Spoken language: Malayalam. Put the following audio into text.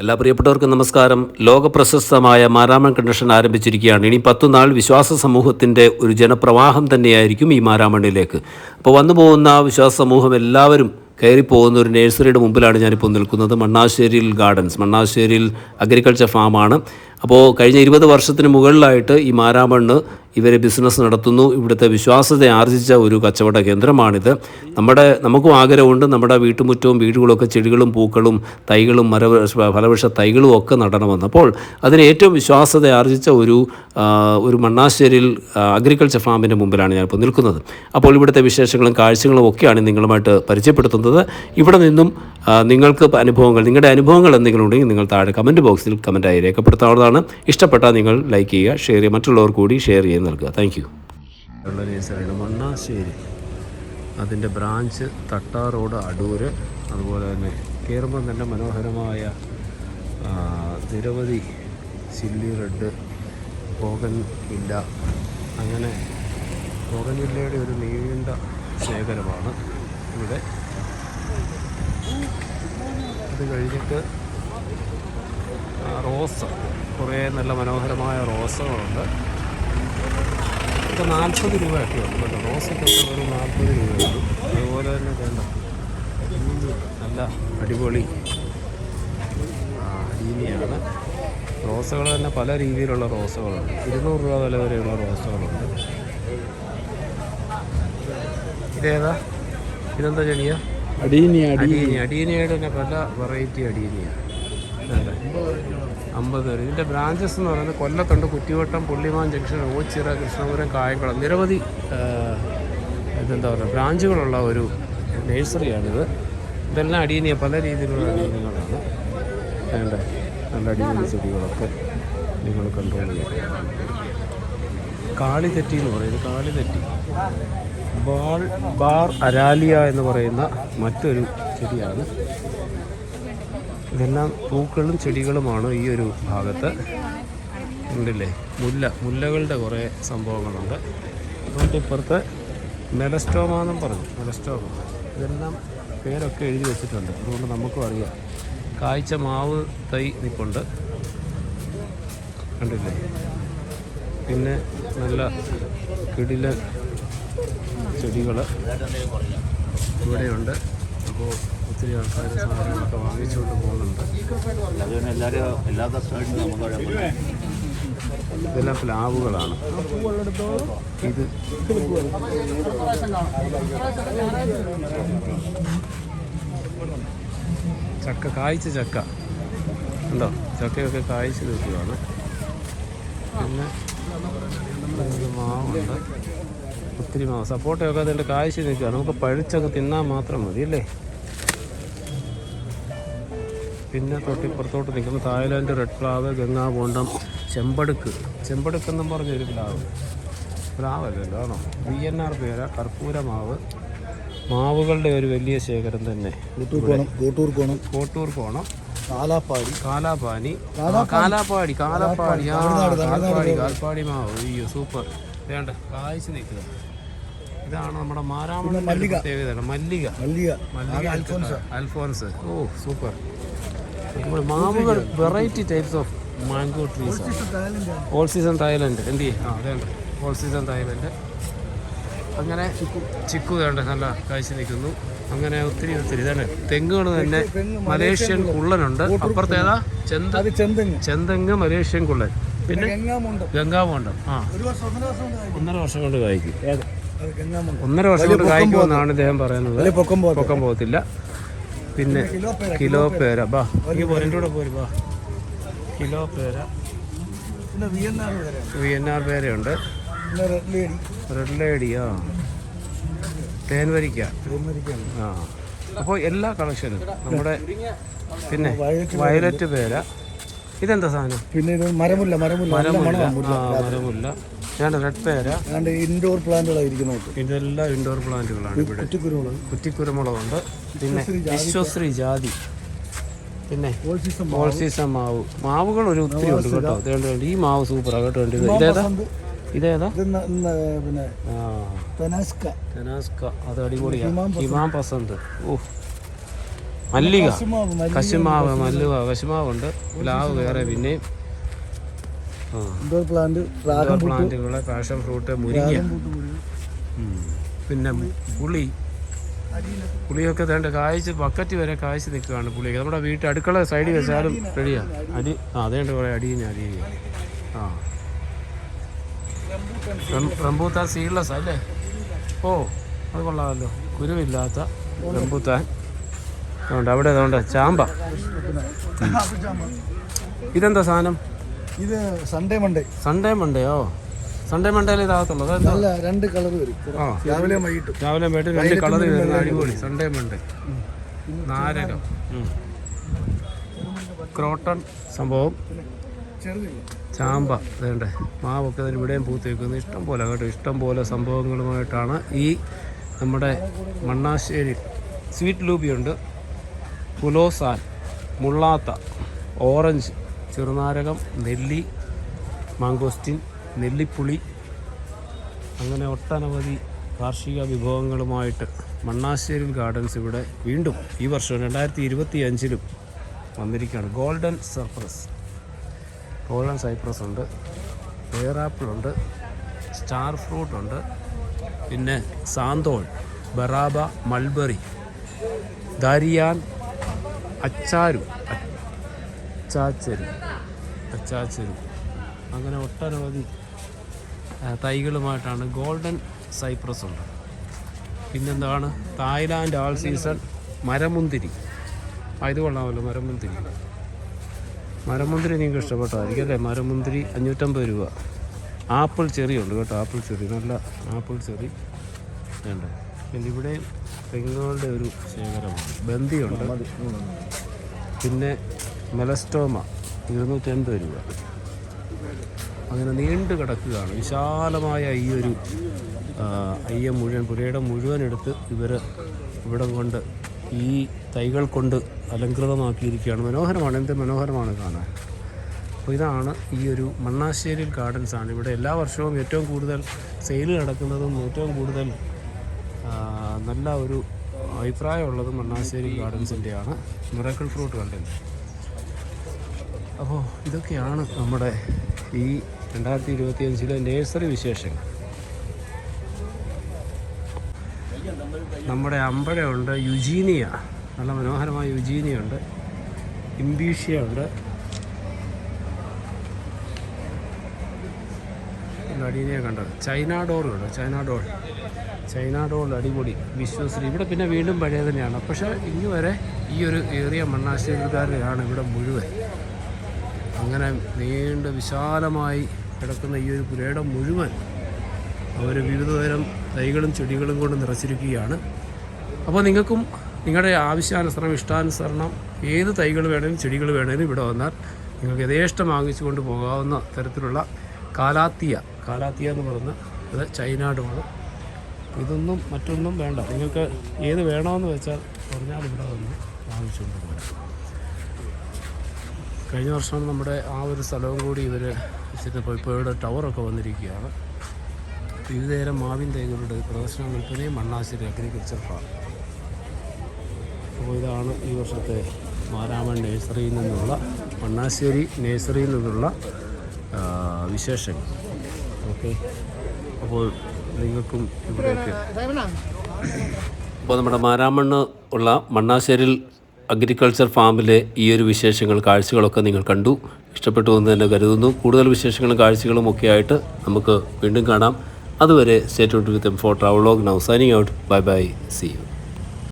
എല്ലാ പ്രിയപ്പെട്ടവർക്കും നമസ്കാരം. ലോകപ്രശസ്തമായ മാരാമൺ കൺവെൻഷൻ ആരംഭിച്ചിരിക്കുകയാണ്. ഇനി പത്തു നാൾ വിശ്വാസ സമൂഹത്തിന്റെ ഒരു ജനപ്രവാഹം തന്നെയായിരിക്കും ഈ മാരാമണ്ണിലേക്ക് അപ്പോൾ വന്നു പോകുന്ന വിശ്വാസ സമൂഹം എല്ലാവരും കയറിപ്പോകുന്ന ഒരു നഴ്സറിയുടെ മുമ്പിലാണ് ഞാനിപ്പോൾ നിൽക്കുന്നത്. മണ്ണാശ്ശേരിയിൽ ഗാർഡൻസ് മണ്ണാശ്ശേരിയിൽ അഗ്രികൾച്ചർ ഫാമാണ് അപ്പോൾ കഴിഞ്ഞ ഇരുപത് വർഷത്തിന് മുകളിലായിട്ട് ഈ മാരാമണ്ണ് ഇവർ ബിസിനസ് നടത്തുന്നു. ഇവിടുത്തെ വിശ്വാസത്തെ ആർജിച്ച ഒരു കച്ചവട കേന്ദ്രമാണിത്. നമ്മുടെ നമുക്കും ആഗ്രഹമുണ്ട് നമ്മുടെ വീട്ടുമുറ്റവും വീടുകളൊക്കെ ചെടികളും പൂക്കളും തൈകളും മര ഫലവൃക്ഷ തൈകളും ഒക്കെ നടണമെന്ന്. അപ്പോൾ അതിന് ഏറ്റവും വിശ്വാസത ആർജിച്ച ഒരു ഒരു മണ്ണാശ്ശേരിയിൽ അഗ്രികൾച്ചർ ഫാമിന്റെ മുമ്പിലാണ് ഞാനിപ്പോൾ നിൽക്കുന്നത്. അപ്പോൾ ഇവിടുത്തെ വിശേഷങ്ങളും കാഴ്ചകളും ഒക്കെയാണ് നിങ്ങളുമായിട്ട് പരിചയപ്പെടുത്തുന്നത്. ഇവിടെ നിന്നും നിങ്ങൾക്ക് അനുഭവങ്ങൾ നിങ്ങളുടെ അനുഭവങ്ങൾ എന്തെങ്കിലും ഉണ്ടെങ്കിൽ നിങ്ങൾ താഴെ കമന്റ് ബോക്സിൽ കമന്റായി രേഖപ്പെടുത്താവുന്നതാണ്. ഇഷ്ടപ്പെട്ടാൽ നിങ്ങൾ ലൈക്ക് ചെയ്യുക ഷെയർ ചെയ്യുക. മറ്റുള്ളവർ കൂടി ഷെയർ ചെയ്ത് നൽകുക. Thank you Mannassery. അതിന്റെ ബ്രാഞ്ച് തട്ടാ റോഡ് അടൂര്. അതുപോലെ തന്നെ കയറുമ്പോൾ തന്നെ മനോഹരമായ നിരവധി ചില്ലി റെഡ് പോകൻ വില്ല അങ്ങനെ പോകൻ വില്ലയുടെ ഒരു നീണ്ട ശേഖരമാണ് ഇവിടെ. അത് കഴിഞ്ഞിട്ട് റോസ്. കുറേ നല്ല മനോഹരമായ റോസുകളുണ്ട്. ഇപ്പം നാൽപ്പത് രൂപയൊക്കെ ഉണ്ട് കേട്ടോ. റോസൊക്കെ ഒരു നാൽപ്പത് രൂപയുള്ളൂ. അതുപോലെ തന്നെ വേണ്ട. നല്ല അടിപൊളി ആ, റോസുകൾ തന്നെ പല രീതിയിലുള്ള റോസുകളുണ്ട്. ഇരുന്നൂറ് രൂപ വില വരെയുള്ള റോസുകളുണ്ട്. ഇതേതാ? ഇതെന്താ ചെടിയാ അടീനിയ അടീനിയ. അടീനിയുടെ തന്നെ പല വെറൈറ്റി അടീനിയാണ് അമ്പത് വരെ. ഇതിന്റെ ബ്രാഞ്ചസ് എന്ന് പറയുന്നത് കൊല്ലത്തുണ്ട് കുറ്റിവട്ടം പുള്ളിമാൻ ജംഗ്ഷൻ ഓച്ചിറ കൃഷ്ണപുരം കായംകുളം. നിരവധി ഇതെന്താ പറയുക ബ്രാഞ്ചുകളുള്ള ഒരു നഴ്സറിയാണിത് ഇതെല്ലാം അടിയനിയ പല രീതിയിലുള്ള രീതികളാണ് വേണ്ട നല്ല അടിയന ചെടികളൊക്കെ നിങ്ങൾ കൺട്രോൾ ചെയ്യുക കാളിതെറ്റി എന്ന് പറയുന്നത് കാളി തെറ്റി ബാൾ ബാർ അരാലിയ എന്ന് പറയുന്ന മറ്റൊരു ചെടിയാണ്. ഇതെല്ലാം പൂക്കളും ചെടികളുമാണ് ഈ ഒരു ഭാഗത്ത്. ഉണ്ടല്ലേ? മുല്ല മുല്ലകളുടെ കുറേ സംഭവങ്ങളുണ്ട്. അതുകൊണ്ട് ഇപ്പുറത്ത് മെലസ്റ്റോമാന്നും പറഞ്ഞു. മെലസ്റ്റോമ. ഇതെല്ലാം പേരൊക്കെ എഴുതി വെച്ചിട്ടുണ്ട്. അതുകൊണ്ട് നമുക്കും അറിയാം. കായ്ച്ച മാവ് തൈ നിൽപ്പുണ്ട് കണ്ടില്ലേ? പിന്നെ നല്ല കിടില ചെടികൾ ഇവിടെയുണ്ട്. അപ്പോൾ ഒത്തിരി ആൾക്കാർ സാധനങ്ങളൊക്കെ വാങ്ങിച്ചുകൊണ്ട് പോകുന്നുണ്ട്. അതുകൊണ്ട് എല്ലാവരും എല്ലാ കസ്റ്റമേഴ്സും ഇതെല്ലാം ഫ്ലാവുകളാണ് ഇത് ചക്ക കായ്ച്ച ചക്ക. ഉണ്ടോ ചക്കയൊക്കെ കായ്ച്ച് നിൽക്കുകയാണ് പിന്നെ മാവുണ്ട്. ഒത്തിരി മാവ്. സപ്പോർട്ടയൊക്കെ അതിന്റെ കായ്ച്ച് നിൽക്കുക. നമുക്ക് പഴിച്ചൊക്കെ തിന്നാൽ മാത്രം മതി അല്ലേ? പിന്നെ തൊട്ടിപ്പുറത്തോട്ട് നിൽക്കുന്ന തായ്ലാൻഡ് റെഡ് പ്ലാവ് ഗംഗാപോണ്ടം ചെമ്പടുക്ക്. ചെമ്പടുക്ക് എന്നും പറഞ്ഞൊരു പ്ലാവ്. പ്ലാവല്ലല്ലോ ആണോ? ബി എൻ ആർ പേര കർപ്പൂര മാവ്. മാവുകളുടെ ഒരു വലിയ ശേഖരം തന്നെ. കൂട്ടൂർ കോണം കൂട്ടൂർ കോണം. കാലാപ്പാടി. കാലാപാനി ആ, കാലാപ്പാടി. കാലാപ്പാടി ആ കാൽപ്പാടി കാൽപ്പാടി മാവ്. അയ്യോ സൂപ്പർ. വേണ്ട കായ്ച്ച് നിൽക്കുക ഇതാണ് നമ്മുടെ മാരാമണിന്റെ മല്ലിക. മല്ലിക. മല്ലിക. അൽഫോൻസ്. Oh super. നമ്മുടെ മാവുകൾ variety types of mango trees all season Thailand എന്ത് ചെയ്യും? ആ അതെ ഓൾ സീസൺ തായ്ലൻഡ് അങ്ങനെ ചിക്കു വേണ്ട നല്ല കാഴ്ച നിൽക്കുന്നു. അങ്ങനെ ഒത്തിരി ഒത്തിരി ഇതാണ്. തെങ്ങുകൾ തന്നെ മലേഷ്യൻ കുള്ളനുണ്ട്. അപ്പുറത്തേതാ ചെന്ത ചെന്തെങ്ങ്. മലേഷ്യൻ കുള്ളൻ. പിന്നെ ഗംഗാമുണ്ട്. ആ. ഒന്നര വർഷം കൊണ്ട് കായ്ക്കും. ഒന്നര വർഷം കൊണ്ട് കായ്ക്കുമെന്നാണ് ഇദ്ദേഹം പറയുന്നത്. പൊക്കം പോകത്തില്ല. പിന്നെ കിലോ പേര കിലോ പേര ബാ. കിലോ പേര. വി എൻ ആർ പേരയുണ്ട്. റെഡ് ലേഡിയോ ലേഡി ആ. തേൻവരിക്ക. ഇതൊന്നിരിക്കുകയാണ് ആ. അപ്പോൾ എല്ലാ കളക്ഷനും നമ്മുടെ പിന്നെ വയലറ്റ് വയലറ്റ് പേര. ഇതെന്താ സാധനം? പിന്നെ ഇത് മരമുല്ല മരമുല്ല. മരമുല്ല. മരമുല്ല. റെഡ് പേര ഇൻഡോർ പ്ലാന്റുകളായിരിക്കുന്നു ഇതെല്ലാം ഇൻഡോർ പ്ലാന്റുകളാണ് ഇവിടെ. കുറ്റിക്കുരുമുളക്. കുറ്റിക്കുരുമുളകുണ്ട്. പിന്നെ വിശ്വശ്രീ ജാതി. പിന്നെ ഓൾ സീസൺ മാവ്. മാവുകൾ ഒരു ഒത്തിരി ഉണ്ട് കേട്ടോ. ഇതേണ്ട ഈ മാവ് സൂപ്പറാണ് കേട്ടോ. ഉണ്ട് ഇത്. ഇതേതാ? ഇതേതാ? പിന്നെ തെനാസ്ക അത് അടിപൊളിയാണ് ഹിമാം പസന്ത്. ഓ മല്ലിക. കശുമാവ്, മല്ലിക, കശുമാവുണ്ട്. പ്ലാവ് വേറെ പിന്നെയും. ഇൻഡോർ പ്ലാന്റ് ഡ്രാഗൺ പ്ലാന്റുകൾ പാഷൻ ഫ്രൂട്ട് മുരിങ്ങ. പിന്നെ പുളി. പുളിയൊക്കെ തേണ്ട കായ്ച്ച് ബക്കറ്റ് വരെ കായ്ച്ച് നിൽക്കുകയാണ് പുളിയൊക്കെ. നമ്മുടെ വീട്ടിൽ അടുക്കള സൈഡിൽ വെച്ചാലും റെഡിയാ. അരി ആ അതേണ്ട കുറേ അടിയുന്ന അടി ആ. റംബൂത്താൻ സീഡ്ലെസ് അല്ലേ? ഓ അത് കൊള്ളാമല്ലോ. കുരുവില്ലാത്ത റംബൂത്താൻ. അതുകൊണ്ട് അവിടെ അതുകൊണ്ട് ചാമ്പ. ഇതെന്താ സാധനം? ഇത് സൺഡേ മൺഡേ സൺഡേ മൺഡേയോ സൺഡേ മണ്ടേയിൽ ഇതാകത്തുള്ളൂ നല്ല രണ്ട് കളർ വരും. രാവിലെ വൈകിട്ടും. രാവിലെ വൈകിട്ട് രണ്ട് കളർ വരുന്ന അടിപൊളി. Sunday Monday നാരകം. ക്രോട്ടൺ സംഭവം. ചാമ്പ അതേണ്ടേ? മാവൊക്കെ അതിന് ഇവിടെയും പൂത്ത് വെക്കുന്നത് ഇഷ്ടം പോലെ കേട്ടോ? ഇഷ്ടം പോലെ സംഭവങ്ങളുമായിട്ടാണ് ഈ നമ്മുടെ മണ്ണാശ്ശേരി സ്വീറ്റ് ലൂബിയുണ്ട്. പുലോസാൻ മുള്ളാത്ത ഓറഞ്ച് ചെറുനാരകം നെല്ലി മാങ്കോസ്റ്റിൻ നെല്ലിപ്പുളി അങ്ങനെ ഒട്ടനവധി കാർഷിക വിഭവങ്ങളുമായിട്ട് മണ്ണാശ്ശേരി ഗാർഡൻസ് ഇവിടെ വീണ്ടും ഈ വർഷം രണ്ടായിരത്തി ഇരുപത്തി അഞ്ചിലും വന്നിരിക്കുകയാണ്. Golden surprise. ഗോൾഡൻ സൈപ്രസ് ഉണ്ട്. പേറാപ്പിളുണ്ട് സ്റ്റാർ ഫ്രൂട്ട് ഉണ്ട്. പിന്നെ സാന്തോൾ ബറാബ മൾബറി ദാരിയാൻ അച്ചാരു അച്ചാച്ചരു അച്ചാച്ചരു അങ്ങനെ ഒട്ടനവധി തൈകളുമായിട്ടാണ് ഗോൾഡൻ സൈപ്രസ് ഉണ്ട്. പിന്നെന്താണ്? തായ്ലാൻഡ് ആൾ സീസൺ മരമുന്തിരി. ഇത് കൊള്ളാമല്ലോ മരമുന്തിരി. മരമുന്തിരി നിങ്ങൾക്ക് ഇഷ്ടപ്പെട്ടായിരിക്കും അല്ലേ? മരമുന്തിരി അഞ്ഞൂറ്റമ്പത് രൂപ. ആപ്പിൾ ചെറി ഉണ്ട് കേട്ടോ ആപ്പിൾ ചെറി. നല്ല ആപ്പിൾ ചെറി ഉണ്ട്. പിന്നെ ഇവിടെ തെങ്ങുകളുടെ ഒരു ശേഖരമാണ് ബന്ദിയുണ്ട്. പിന്നെ മെലസ്റ്റോമ ഇരുന്നൂറ്റി എൺപത് രൂപ. അങ്ങനെ നീണ്ടു കിടക്കുകയാണ്. വിശാലമായ ഈ ഒരു അയ്യ മുഴുവൻ പുരയുടെ മുഴുവൻ എടുത്ത് ഇവർ ഇവിടെ കൊണ്ട് ഈ തൈകൾ കൊണ്ട് അലങ്കൃതമാക്കിയിരിക്കുകയാണ് മനോഹരമാണ്. എന്ത് മനോഹരമാണ് കാണാൻ. അപ്പോൾ ഇതാണ് ഈ ഒരു മണ്ണാശ്ശേരി ഗാർഡൻസ് ആണ്. ഇവിടെ എല്ലാ വർഷവും ഏറ്റവും കൂടുതൽ സെയിൽ നടക്കുന്നതും ഏറ്റവും കൂടുതൽ നല്ല ഒരു അഭിപ്രായമുള്ളതും മണ്ണാശ്ശേരി ഗാർഡൻസിന്റെയാണ് മിറക്കിൾ ഫ്രൂട്ട് കണ്ടന്റ് അപ്പോൾ ഇതൊക്കെയാണ് നമ്മുടെ ഈ രണ്ടായിരത്തി ഇരുപത്തി അഞ്ചിലെ നേഴ്സറി വിശേഷങ്ങൾ. നമ്മുടെ അമ്പഴമുണ്ട് യുജീനിയ. നല്ല മനോഹരമായ യുജീനിയ ഉണ്ട് ഇംബീഷ്യ ഉണ്ട്. അടീനിയ കണ്ടത്. China doll China doll China doll അടിപൊളി വിശ്വശ്രീ ഇവിടെ പിന്നെ വീണ്ടും പഴയ തന്നെയാണ് പക്ഷേ വരെ ഈ ഒരു ഏറിയ മണ്ണാശ്ശേരിക്കാരുടെയാണ് ഇവിടെ മുഴുവൻ. അങ്ങനെ നീണ്ട വിശാലമായി കിടക്കുന്ന ഈ ഒരു പുരയിടം മുഴുവൻ അവർ വിവിധതരം തൈകളും ചെടികളും കൊണ്ട് നിറച്ചിരിക്കുകയാണ്. അപ്പോൾ നിങ്ങൾക്കും നിങ്ങളുടെ ആവശ്യാനുസരണം ഇഷ്ടാനുസരണം ഏത് തൈകൾ വേണേലും ചെടികൾ വേണേലും ഇവിടെ വന്നാൽ നിങ്ങൾക്ക് യഥേഷ്ടം വാങ്ങിച്ചു കൊണ്ട് പോകാവുന്ന തരത്തിലുള്ള കാലാത്തിയ കാലാത്തിയ എന്ന് പറയുന്ന അത് ചൈന ഇതൊന്നും മറ്റൊന്നും വേണ്ട. നിങ്ങൾക്ക് ഏത് വേണമെന്ന് വെച്ചാൽ പറഞ്ഞാൽ ഇവിടെ വന്ന് വാങ്ങിച്ചുകൊണ്ട് പോകാം കഴിഞ്ഞ വർഷം നമ്മുടെ ആ ഒരു സ്ഥലവും കൂടി ഇവർ വെച്ചിട്ടപ്പോൾ ഇപ്പോൾ ഇവിടെ ടവറൊക്കെ വന്നിരിക്കുകയാണ്. വിവിധതരം മാവിൻ തൈകളുടെ പ്രദർശനം വിൽപ്പനയും മണ്ണാശ്ശേരി അഗ്രികൾച്ചർ ഫാം അപ്പോൾ ഇതാണ് ഈ വർഷത്തെ മാരാമൻ നേഴ്സറിയിൽ നിന്നുള്ള മണ്ണാശ്ശേരി നേഴ്സറിയിൽ നിന്നുള്ള വിശേഷങ്ങൾ. ഓക്കെ. അപ്പോൾ നിങ്ങൾക്കും ഇവിടെയൊക്കെ. അപ്പോൾ നമ്മുടെ മാരാമണ്ണ് ഉള്ള മണ്ണാശ്ശേരിൽ അഗ്രികൾച്ചർ ഫാമിലെ ഈ ഒരു വിശേഷങ്ങൾ കാഴ്ചകളൊക്കെ നിങ്ങൾ കണ്ടു. ഇഷ്ടപ്പെട്ടു എന്ന് തന്നെ കരുതുന്നു. കൂടുതൽ വിശേഷങ്ങളും കാഴ്ചകളും ഒക്കെ ആയിട്ട് നമുക്ക് വീണ്ടും കാണാം. അതുവരെ stay with M four travelogue now signing out bye bye see you